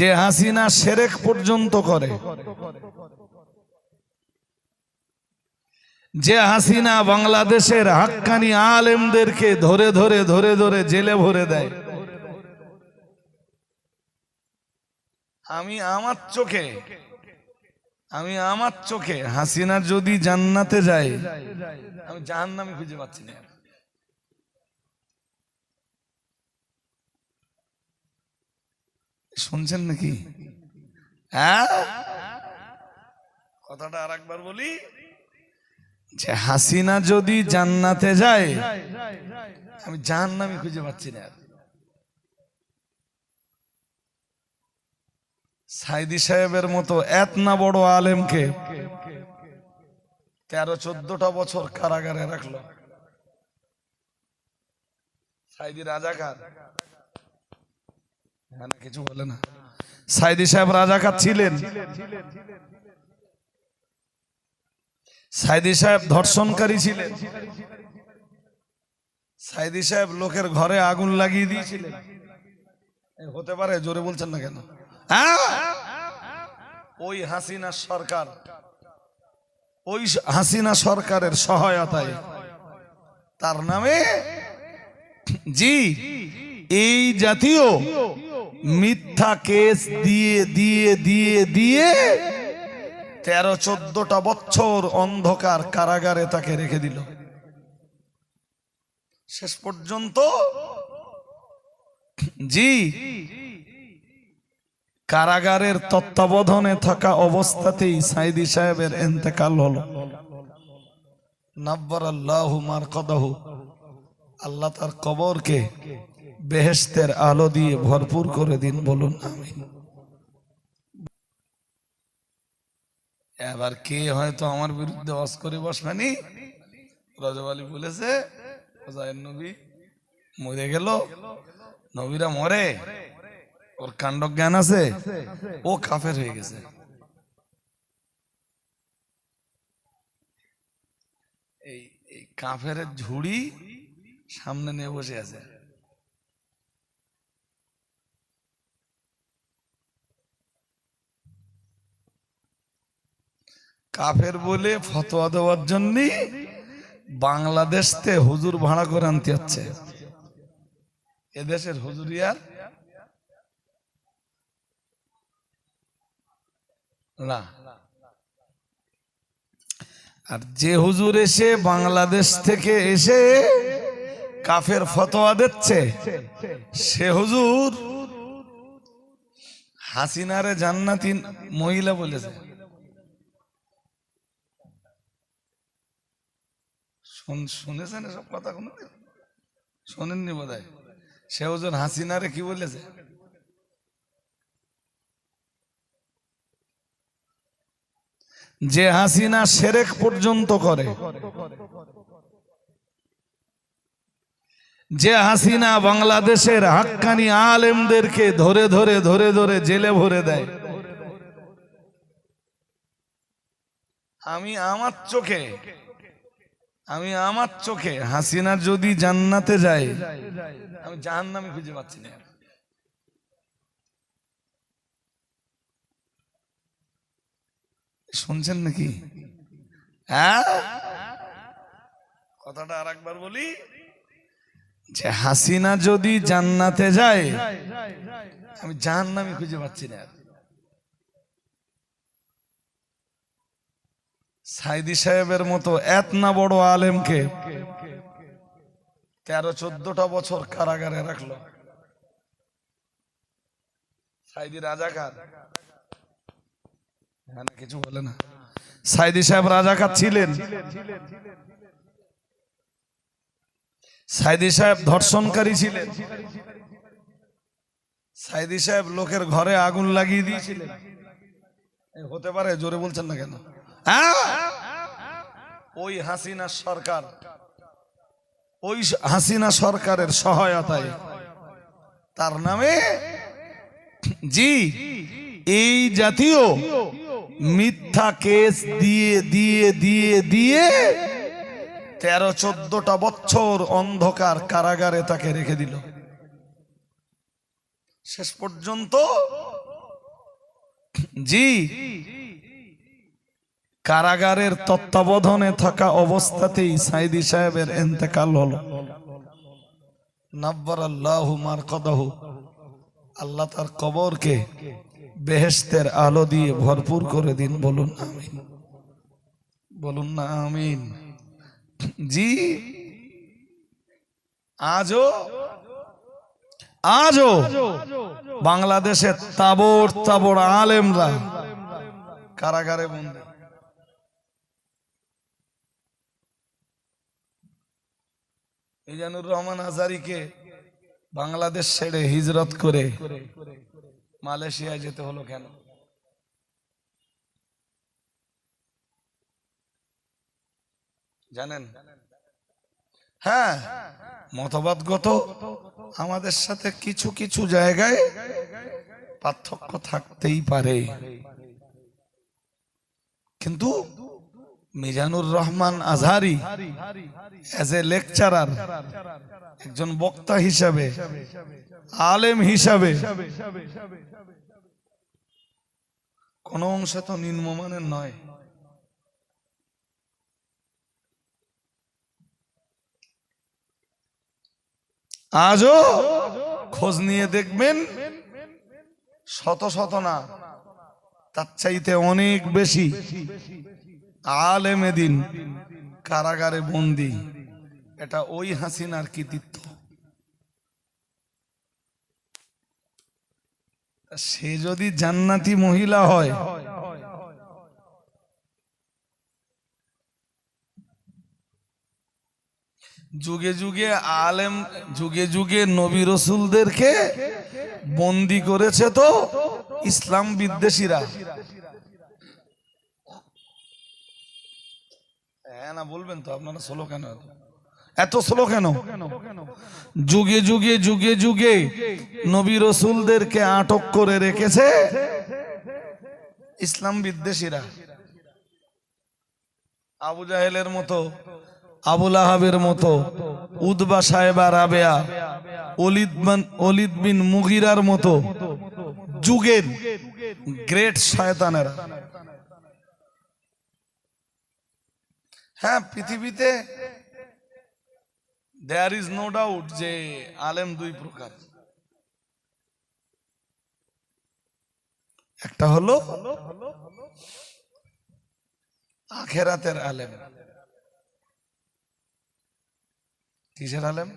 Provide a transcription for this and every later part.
যে হাসিনা সেরেক পর্যন্ত করে। যে হাসিনা বাংলাদেশের হাক্কানি আলেমদেরকে ধরে ধরে ধরে ধরে জেলে ভরে দেয়। আমি আমার চোখে, আমি আমার চোখে হাসিনা যদি জান্নাতে যায়, আমি জাহান্নামে খুঁজে পাচ্ছি না। শুনছেন নাকি? হ্যাঁ? কথাটা আর একবার বলি। যে হাসিনা যদি জান্নাতে যায়, আমি জাহান্নামে খুঁজে পাচ্ছি না। সাইদি সাহেবের মতো এত না বড় আলেমকে তেরো চোদ্দটা বছর কারাগারে রাখল। সাইদি রাজাকার। কিছু বলে না। সাইদি সাহেব ছিলেন। সাইদি সাহেব ধর্ষণকারী ছিলেন। সাইদি সাহেব লোকের ঘরে আগুন লাগিয়ে দিয়েছিলেন। হতে পারে, জোরে বলছেন না কেন? হ্যাঁ? ওই হাসিনা সরকার, ওই হাসিনা সরকারের সহায়তায়। তার নামে? জি, এই জাতীয় মিথ্যা কেস দিয়ে দিয়ে দিয়ে দিয়ে তেরো চোদ্দটা বছর অন্ধকার কারাগারে তাকে রেখে দিল। শেষ পর্যন্ত জি, কারাগারের তত্ত্বাবধানে থাকা অবস্থাতেই সাইদি সাহেবের এন্তেকাল হল। নাব্বার আল্লাহ মার কদাহু আল্লাহ তার কবরকে বেহেস্তের আলো দিয়ে ভরপুর করে দিন, বলুন আমি এবার কে হয়তো আমার বিরুদ্ধে অস করে বসবেনি? রজব আলী বলেছে নবী মরে গেল, নবীরা মরে, ওর কাণ্ড জ্ঞান আছে, ও কাফের হয়ে গেছে। এই কাফের ঝুড়ি সামনে নিয়ে বসে আছে। কাফের বলে ফতোয়া দেওয়ার জন্য বাংলাদেশ তে হুজুর ভাড়া করে আনতে হচ্ছে। এদেশের হুজুরিয়ার না। আর যে হুজুর এসে বাংলাদেশ থেকে এসে কাফের ফতোয়া দিচ্ছে, সে হুজুর হাসিনারে জান্নাতি মহিলা বলেছে। শুনেছেন এসব কথা কোনো শোনেননি বোধ হয় সে হুজুর হাসিনারে কি বলেছে? যে হাসিনা সেরেক পর্যন্ত করে, যে হাসিনা বাংলাদেশের হাক্কানি আলেমদেরকে ধরে ধরে ধরে ধরে জেলে ভরে দেয়, আমি আমার চোখে আমি আমার চোখে হাসিনা যদি জান্নাতে যায় আমি জাহান্নামে খুঁজে পাচ্ছি না। শুনছেন নাকি? হ্যাঁ? কথাটা আর একবার বলি, যে হাসিনা যদি জান্নাতে যায়, আমি জাহান্নামে খুঁজে পাচ্ছি না। সাইদি সাহেবের মতো এত না বড় আলেমকে তেরো চোদ্দটা বছর কারাগারে রাখল। সাইদি রাজাকার। হ্যাঁ কিছু বলে না। সাইদি সাহেব রাজাকার ছিলেন। সাইদি সাহেব ধর্ষণকারী ছিলেন। সাইদি সাহেব লোকের ঘরে আগুন লাগিয়ে দিয়েছিলেন। হতে পারে, জোরে বলছেন না কেন? ওই হাসিনা সরকার, ওই হাসিনা সরকারের সহায়তায়। তার নামে? জি, এই জাতীয় মিথ্যা কেস দিয়ে দিয়ে দিয়ে দিয়ে তেরো চোদ্দটা বছর অন্ধকার কারাগারে তাকে রেখে দিল। শেষ পর্যন্ত? জি কারাগারের তত্ত্বাবধানে থাকা অবস্থাতেই সাইদি সাহেবের এন্তেকাল হল। নাব্বার আল্লাহ মার কদহ আল্লাহ তার কবরকে বেহেস্তের আলো দিয়ে ভরপুর করে দিন, বলুন আমিন। বলুন না আমিন। জি, আজও আজও বাংলাদেশের তাবড় তাবর আলেমরা কারাগারে বন্দী। মিজানুর রহমান আজারিকে বাংলাদেশ ছেড়ে হিজরত করে মালয়েশিয়ায় যেতে হলো কেন? জানেন? হ্যাঁ মতবাদগত আমাদের সাথে কিছু কিছু জায়গায় পার্থক্য থাকতেই পারে। কিন্তু Mizanur Rahman Azhari as a lecturer একজন বক্তা হিসাবে, আলেম হিসাবে। কোন অংশে তো নিম্নমানের নয়। আজও খোঁজ নিয়ে দেখবেন, শত শত না, তার চাইতে অনেক বেশি। আলেমে দিন কারাগারে বন্দি। এটা ওই হাসিনার কৃতিত্ব। সে যদি জান্নাতি মহিলা হয়, যুগে যুগে আলেম, যুগে যুগে নবী রসুলদেরকে বন্দি করেছে তো ইসলাম বিদ্বেষীরা। হ্যাঁ না, বলবেন তো, আপনারা কেন এত? কেন? যুগে যুগে যুগে যুগে নবী রসুলদেরকে আটক করে রেখেছে ইসলাম বিদ্বেষীরা। আবু জাহেলের মতো আবুল আহাবের মতো উদবা সাহেবা রাবেয়া অলিদ বিন মুগিরার মতো যুগের গ্রেট শয়তানেরা। হ্যাঁ পৃথিবীতে দেয়ার ইজ নো ডাউট যে আলেম দুই প্রকার। একটা হলো আখেরাতের আলেম। কিসের আলেম?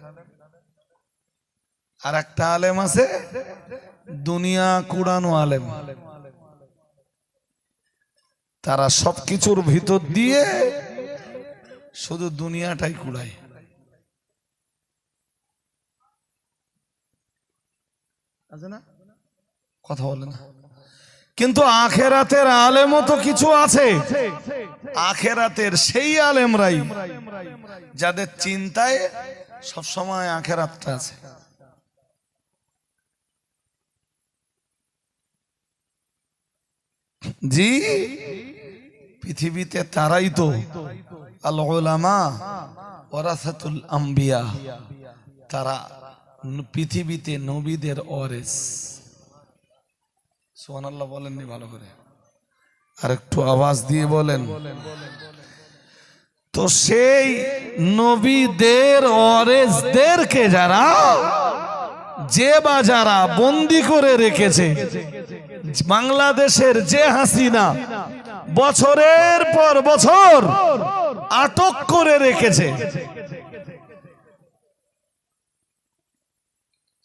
আর একটা আলেম আছে, দুনিয়া কুড়ানো আলেম। তারা সবকিছুর ভিতর দিয়ে শুধু দুনিয়াটাই কুড়ায়। কথা বলে না। কিন্তু আখেরাতের আলেমও তো কিছু আছে। আখেরাতের সেই আলেমরাই যাদের চিন্তায় সবসময় আখেরাতটা আছে। জি, পৃথিবীতে তারাই তো আল ওলামা আম্বিয়া, তারা পৃথিবীতে নবীদের অরেস সোহানাল্লাহ বলেননি ভালো করে। আর একটু আওয়াজ দিয়ে বলেন। তো সেই নবীদের অরেসদেরকে যারা যে বা যারা বন্দি করে রেখেছে, বাংলাদেশের যে হাসিনা, বছরের পর বছর আটক করে রেখেছে।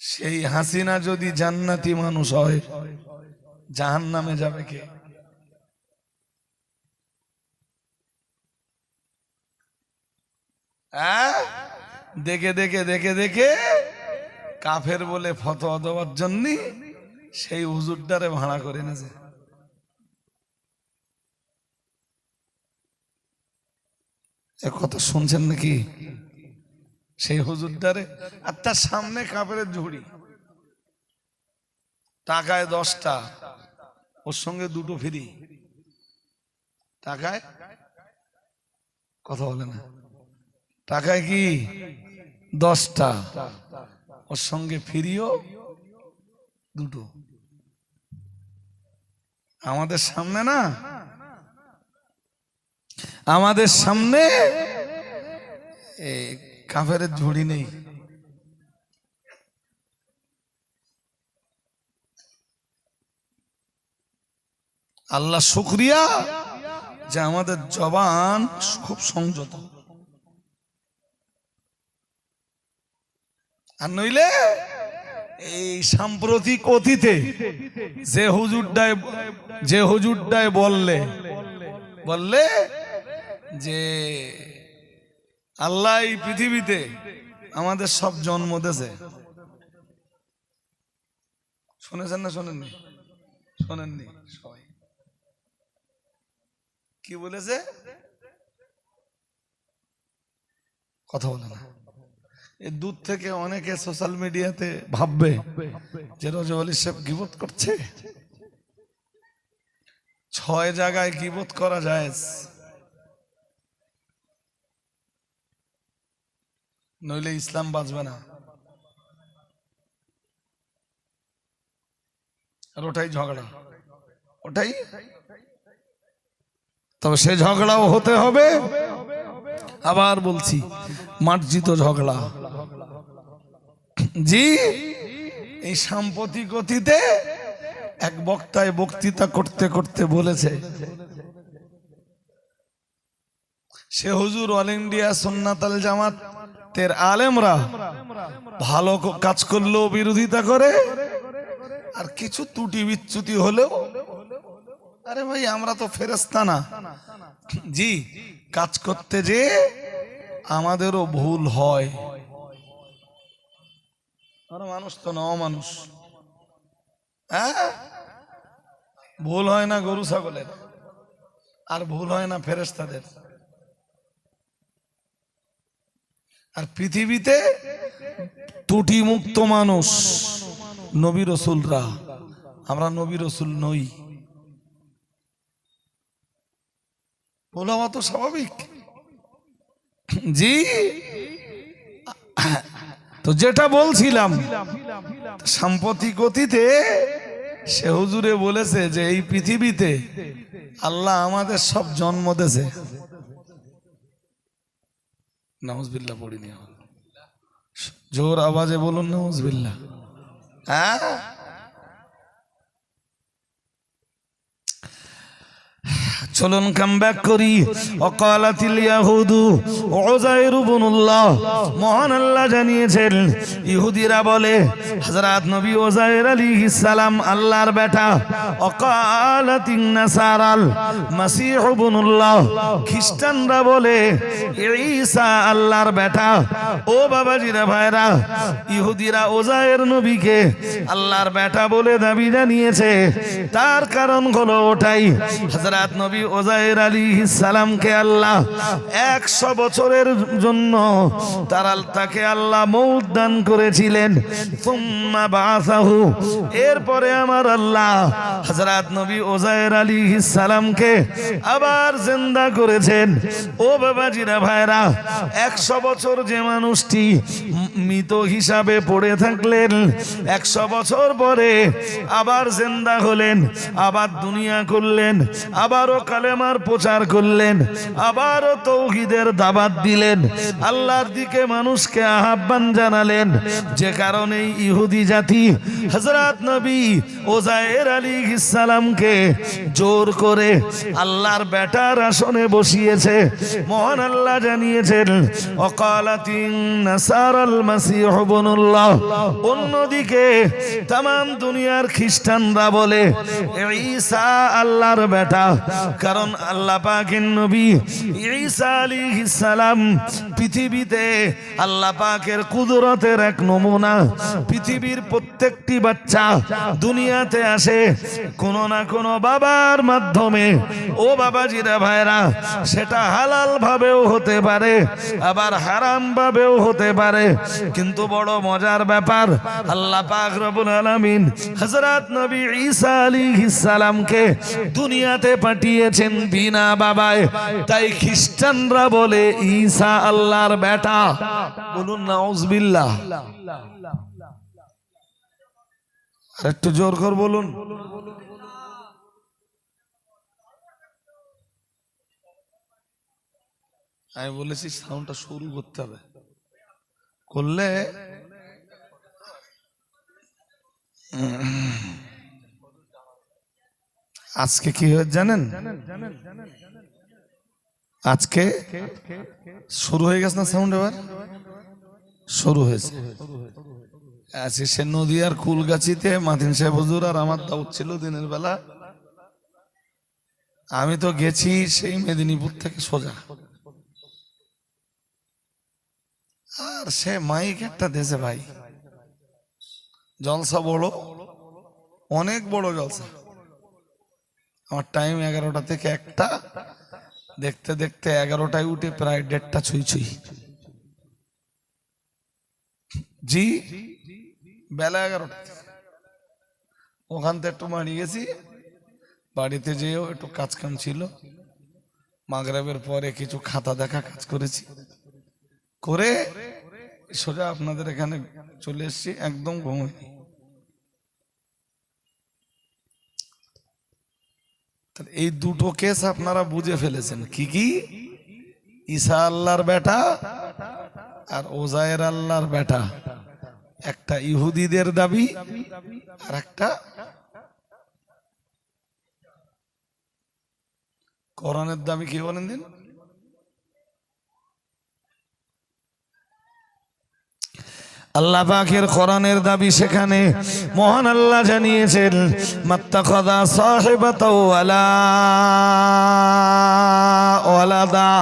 সেই হাসিনা যদি জান্নাতি মানুষ হয় জাহান নামে যাবে কে? হ্যাঁ? দেখে দেখে দেখে দেখে কাফের বলে ফতোয়া দেওয়ার জন্য সেই হুজুরটারে ভাড়া করে এনেছে। এ কথা শুনছেন নাকি? সেই হুজুরটারে আর তার সামনে কাপড়ের ঝুড়ি। টাকায় দশটা, ওর সঙ্গে দুটো ফ্রি। টাকায়? কথা বলে না। টাকায় কি? দশটা, ওর সঙ্গে ফিরিও দুটো। আমাদের সামনে না আমাদের সামনে কাফের ঝুড়ি নেই। আল্লাহ শুক্রিয়া যে আমাদের জবান খুব সংযত। আর নইলে এই সাম্প্রতিক অতীতে যে হুজুরটায় যে হুজুরটায় বললে বললে যে আল্লাহ এই পৃথিবীতে আমাদের সব জন্ম দেছে শুনেছেন না শোনেননি? শোনেননি সবাই। কি বলেছে? কথা বলে না। এই দূর থেকে অনেকে সোশ্যাল মিডিয়াতে ভাববে যে রজব আলী সাহেব গিবত করছে? ছয় জায়গায় গিবত করা যায়? নইলে ইসলাম বাঁচবে না। আর ওটাই ঝগড়া। ওটাই? তবে সে ঝগড়াও হতে হবে। আবার বলছি, মার্জিত ঝগড়া। জি, এই সাম্প্রতিক অতীতে এক বক্তায় বক্তৃতা করতে করতে বলেছে, সে হুজুর অল ইন্ডিয়া সুন্নাতাল জামাতের আলেমরা ভালো কাজ করলেও বিরোধিতা করে, আর কিছু ত্রুটি বিচ্যুতি হলেও, আরে ভাই, আমরা তো ফেরেস্তা না। জি, কাজ করতে যে আমাদেরও ভুল হয়। মানুষ তো ন মানুষ হ্যাঁ? ভুল হয় না গরু ছাগলের, আর ভুল হয় না ফেরেস্তাদের আর পৃথিবীতে ত্রুটি মুক্ত মানুষ নবী রসুলরা। আমরা নবী রসুল নই। হওয়া তো স্বাভাবিক। জি। তো যেটা বলছিলাম, সাম্প্রতিক অতীতে সে হুজুরে বলেছে যে এই পৃথিবীতে আল্লাহ আমাদের সব জন্ম দেছে। নাউজবিল্লাহ পড়িনি। জোর আওয়াজে বলুন নাউজবিল্লা হ্যাঁ চলুন কাম ব্যাক করি। অকালাতিল ওজাইর মহান আল্লাহ জানিয়েছেন, ইহুদিরা বলে, হযরত নবী ওজাইর আলাইহিস সালাম আল্লাহর বেটা, অকালাতিন নাসারাল মাসীহ ইবনুল্লাহ। খ্রিস্টানরা বলে, ঈসা আল্লাহর বেটা, ও বাবাজিরা ভাইরা, ইহুদিরা ওজায়ের নবীকে আল্লাহর বেটা বলে দাবি জানিয়েছে। তার কারণ হলো ওটাই। হযরত নবী ওজায়ের আলী সালামকে আল্লাহ একশো বছরের জন্য তারা তাকে আল্লাহ মৌত দান করেছিলেন। এরপরে আমার আল্লাহ হযরত নবী ওজায়ের আলী সালামকে আবার জিন্দা করেছেন। ও বাবাজিরা ভাইরা, একশো বছর যে মানুষটি মৃত হিসাবে পড়ে থাকলেন, একশো বছর পরে আবার জিন্দা হলেন, আবার দুনিয়া করলেন আবারও কালেমার প্রচার করলেন, আবারও তৌহিদের দাবাত দিলেন, আল্লাহর দিকে মানুষকে আহ্বান জানালেন। যে কারণে ইহুদি জাতি হজরত নবী ওজায়ের আলী ইসালামকে জোর করে আল্লাহর বেটার আসনে বসিয়েছে, মহান আল্লাহ জানিয়েছেন, অকালাতিন অন্যদিকে তাম দুনিয়ার খ্রিস্টানরা বলে ঈসা আল্লাহর বেটা কারণ আল্লাহ পাকের নবী ঈসা আলাইহিস সালাম পৃথিবীতে আল্লাহ পাকের কুদরতের এক নমুনা। পৃথিবীর প্রত্যেকটি বাচ্চা দুনিয়াতে আসে কোনো না কোনো বাবার মাধ্যমে। ও বাবাজিরা ভাইরা সেটা হালাল ভাবেও হতে পারে, আবার হারাম ভাবেও হতে পারে। কিন্তু বড় মজার ব্যাপার, আল্লাহ পাক রব্বুল আলামিন হযরত নবী ঈসা আলাইহিস সালামকে দুনিয়াতে দিয়েছেন বিনা বাবায়। তাই খ্রিস্টানরা বলে, ঈসা আল্লাহর বেটা। বলুন নাউজবিল্লা একটু জোর কর বলুন। আমি বলেছি, সাউন্ডটা শুরু করতে হবে। করলে আজকে কি হয়েছে জানেন? আজকে শুরু হয়ে গেছে না সাউন্ড এবার? শুরু হয়েছে। আজকে সে নদীয়ার কুলগাছিতে মাতিন সাহেব হুজুর আর আমার দাউদ ছিল দিনের বেলা। আমি তো গেছি সেই মেদিনীপুর থেকে সোজা। আর সে মাইক একটা দেশে ভাই। জলসা বড়, অনেক বড় জলসা। আমার টাইম এগারোটা থেকে একটা। দেখতে দেখতে এগারোটায় উঠে প্রায় দেড়টা ছুঁই ছুঁই। জি, বেলা এগারোটা। ওখান থেকে একটু বাড়ি গেছি। বাড়িতে যেয়েও একটু কাজ কাম ছিল। মাগরাবের পরে কিছু খাতা দেখা কাজ করেছি। করে সোজা আপনাদের এখানে চলে এসেছি, একদম ঘুমাইনি। এই দুটো কেস আপনারা বুঝে ফেলেছেন। কি কি? ঈশা আল্লাহর বেটা আর ওজায়ের আল্লাহর বেটা। একটা ইহুদিদের দাবি আর একটা করণের দাবি কি বলেন দিন? আল্লাহ পাকের কোরআনের দাবি সেখানে। মহান আল্লাহ জানিয়েছেন মাত্তাখাদা সাহিবাতাও আলা ওয়ালাদা